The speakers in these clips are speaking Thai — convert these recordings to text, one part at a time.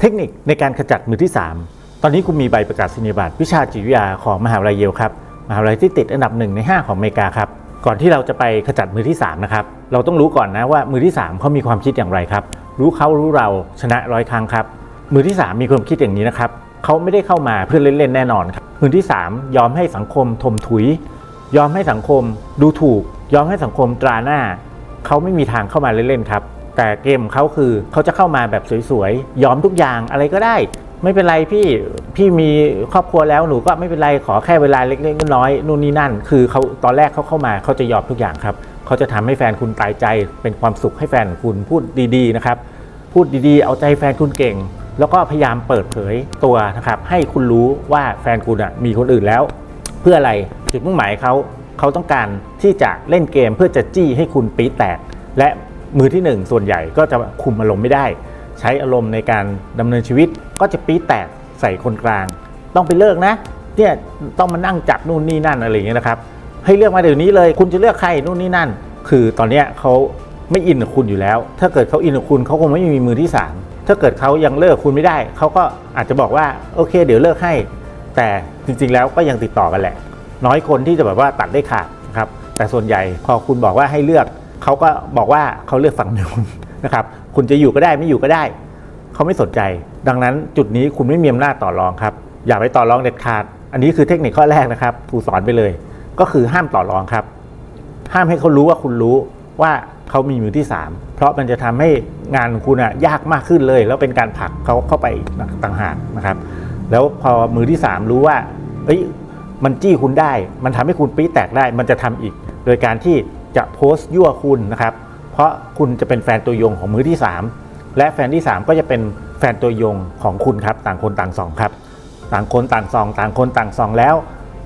เทคนิคในการขจัดมือที่ 3 ตอนนี้คุณมีใบประกาศนียบัตรวิชาจิตวิทยาของมหาวิทยาลัยเยลครับมหาวิทยาลัยที่ติดอันดับหนึ่งใน 5 ของอเมริกาครับก่อนที่เราจะไปขจัดมือที่3นะครับเราต้องรู้ก่อนนะว่ามือที่ 3เขามีความคิดอย่างไรครับ รู้เขารู้เราชนะร้อยครั้งครับมือที่ 3 มีความคิดอย่างนี้นะครับเขาไม่ได้เข้ามาเพื่อเล่นๆแน่นอนครับมือที่ 3 ยอมให้สังคมทมถุย ยอมให้สังคมดูถูก ยอมให้สังคมตราหน้าเขาไม่มีทางเข้ามาเล่นๆครับ แต่เกมเขาคือเขาจะเข้ามาแบบสวยๆ ยอมทุกอย่างอะไรก็ได้ ไม่เป็นไรพี่พี่มีครอบครัวแล้วหนูก็ไม่เป็นไรขอแค่เวลาเล็กๆน้อยๆนู่นนี่นั่น คือเขาตอนแรกเขาเข้ามาเขาจะยอมทุกอย่างครับเขาจะทำให้แฟนคุณตายใจ เป็นความสุขให้แฟนคุณพูดดีๆนะครับพูดดีๆ เอาใจแฟนคุณเก่ง แล้วก็พยายามเปิดเผยตัวนะครับให้คุณรู้ว่าแฟนคุณอะมีคนอื่นแล้ว เพื่ออะไรจุดมุ่งหมายเขาเขาต้องการที่จะเล่นเกมเพื่อจะจี้ให้คุณปี๊แตก และ มือที่หนึ่งส่วนใหญ่ก็จะคุมอารมณ์ไม่ได้ ใช้อารมณ์ในการดำเนินชีวิตก็จะปี๊แตกใส่คนกลาง ต้องไปเลิกนะเนี่ยต้องมานั่งจับนู่นนี่นั่นอะไรอย่างเงี้ยนะครับให้เลือกมาเดี๋ยวนี้เลย คุณจะเลือกใครนู่นนี่นั่น คือตอนเนี้ยเขาไม่อินกับคุณอยู่แล้ว ถ้าเกิดเขาอินกับคุณเขาคงไม่มีมือที่สามถ้าเกิดเขายังเลิกคุณไม่ได้ เขาก็อาจจะบอกว่าโอเค เดี๋ยวเลิกให้ แต่จริงๆแล้วก็ยังติดต่อกันแหละ น้อยคนที่จะแบบว่าตัดได้ขาดครับแต่ส่วนใหญ่พอคุณบอกว่าให้เลือก เขาก็บอกว่าเขาเลือกฝั่งนู้นนะครับ คุณจะอยู่ก็ได้ไม่อยู่ก็ได้ เขาไม่สนใจ ดังนั้นจุดนี้คุณไม่มีอำนาจต่อรองครับ อย่าไปต่อรองเด็ดขาด อันนี้คือเทคนิคข้อแรกนะครับครูสอนไปเลย ก็คือห้ามต่อรองครับ ห้ามให้เขารู้ว่าคุณรู้ว่าเขามีมือที่ 3 เพราะมันจะทำให้งานคุณอะยากมากขึ้นเลย แล้วเป็นการผลักเขาเข้าไปต่างหากนะครับ แล้วพอมือที่ 3 รู้ว่า เอ้ยมันจี้คุณได้ มันทำให้คุณปี๊แตกได้ มันจะทำอีก โดยการที่ จะโพสต์ยั่วคุณนะครับ เพราะคุณจะเป็นแฟนตัวยงของมือที่ 3 และแฟนที่ 3 ก็จะเป็นแฟนตัวยงของคุณครับ ต่างคนต่างสองครับ ต่างคนต่างสอง ต่างคนต่างสองแล้ว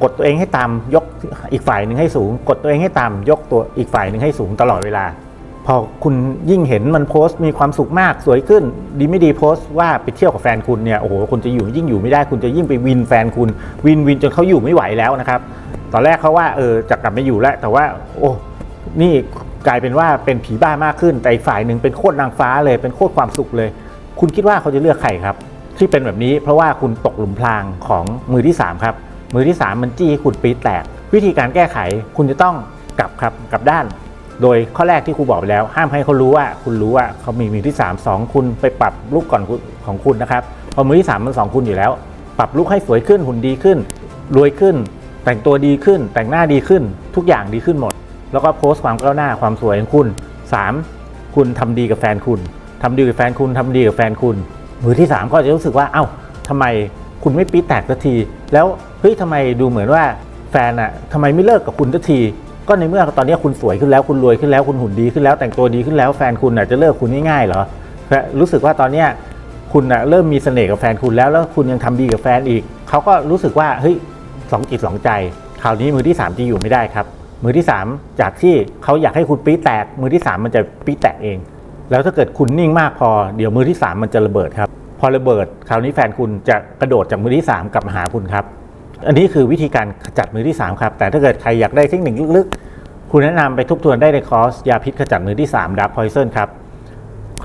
กดตัวเองให้ต่ำยกอีกฝ่ายหนึ่งให้สูง กดตัวเองให้ต่ำยกตัวอีกฝ่ายหนึ่งให้สูงตลอดเวลา พอคุณยิ่งเห็นมันโพสต์มีความสุขมากสวยขึ้น ดีไม่ดีโพสต์ว่าไปเที่ยวกับแฟนคุณเนี่ยโอ้โหคุณจะอยู่ยิ่งอยู่ไม่ได้คุณจะยิ่งไปวินแฟนคุณวินวินจนเขาอยู่ไม่ไหวแล้วนะครับตอนแรกเขาว่าเออจะกลับไม่อยู่แล้วแต่ว่า โอ้ นี่กลายเป็นว่าเป็นผีบ้ามากขึ้น แต่อีกฝ่ายหนึ่งเป็นโคตรนางฟ้าเลย เป็นโคตรความสุขเลย คุณคิดว่าเขาจะเลือกใครครับ ที่เป็นแบบนี้เพราะว่าคุณตกหลุมพรางของมือที่ 3 ครับ มือที่ 3 มันจี้คุณปี๊ดแตก วิธีการแก้ไขคุณจะต้องกลับครับกลับด้าน โดยข้อแรกที่ครูบอกไปแล้ว ห้ามให้เขารู้ว่า คุณรู้ว่าเขามีมือที่ 3 2 คุณไปปรับลุกก่อนของคุณนะครับพอมือที่ 3 มัน 2 คุณอยู่แล้ว ปรับลุกให้สวยขึ้นหุ่นดีขึ้นรวยขึ้น แต่งตัวดีขึ้น แต่งหน้าดีขึ้นทุกอย่างดีขึ้นหมด แล้วก็โพสต์ความก้าวหน้าความสวยของคุณ 3. คุณทำดีกับแฟนคุณทำดีกับแฟนคุณทำดีกับแฟนคุณมือที่ 3 ก็จะรู้สึกว่า เอ้าทำไมคุณไม่ปี๊แตกสักที แล้วเฮ้ยทำไมดูเหมือนว่าแฟนอะทำไมไม่เลิกกับคุณสักที ก็ในเมื่อตอนนี้คุณสวยขึ้นแล้วคุณรวยขึ้นแล้วคุณหุ่นดีขึ้นแล้วแต่งตัวดีขึ้นแล้วแฟนคุณอะจะเลิกคุณง่ายๆเหรอและรู้สึกว่าตอนเนี้ยคุณอะเริ่มมีเสน่ห์กับแฟนคุณแล้วแล้วคุณยังทำดีกับแฟนอีกเขาก็รู้สึกว่าเฮ้ยสองจิตสองใจคราวนี้มือที่3จะอยู่ไม่ได้ครับ มือที่ 3 จากที่เขาอยากให้คุณปี๊แตก มือที่ 3 มันจะปี๊แตกเอง แล้วถ้าเกิดคุณนิ่งมากพอเดี๋ยวมือที่ 3 มันจะระเบิดครับ พอระเบิดคราวนี้แฟนคุณจะกระโดดจากมือที่ 3 กลับมาหาคุณครับ อันนี้คือวิธีการขจัดมือที่ 3 ครับ แต่ถ้าเกิดใครอยากได้เทคนิคลึกๆ คุณแนะนำไปทบทวนได้ในคอร์สยาพิษขจัดมือที่3ดับพอยเซนครับ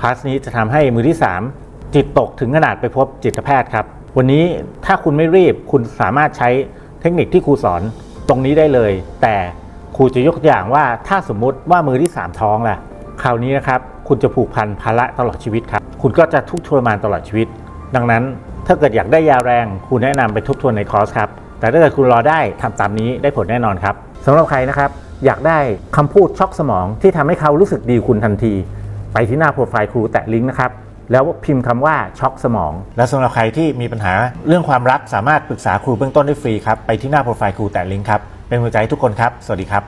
คลาสนี้จะทำให้มือที่ 3 จิตตกถึงขนาดไปพบจิตแพทย์ครับวันนี้ถ้าคุณไม่รีบคุณสามารถใช้เทคนิคที่ครูสอนตรงนี้ได้เลย แต่ ครูจะยกตัวอย่างว่าถ้าสมมุติว่ามือที่ 3 ท้องล่ะ คราวนี้นะครับ คุณจะผูกพันภาระตลอดชีวิตครับ คุณก็จะทุกข์ทรมานตลอดชีวิต ดังนั้นถ้าเกิดอยากได้ยาแรงคุณแนะนำไปทบทวนในคอร์สครับ แต่ถ้าเกิดคุณรอได้ทำตามนี้ได้ผลแน่นอนครับสำหรับใครนะครับ อยากได้คำพูดช็อกสมองที่ทำให้เขารู้สึกดีคุณทันที ไปที่หน้าโปรไฟล์ครูแตะลิงก์นะครับแล้วพิมพ์คำว่าช็อกสมอง และสำหรับใครที่มีปัญหาเรื่องความรักสามารถปรึกษาครูเบื้องต้นได้ฟรีครับ ไปที่หน้าโปรไฟล์ครูแตะลิงก์ครับ เป็นกำลังใจให้ทุกคนครับ สวัสดีครับ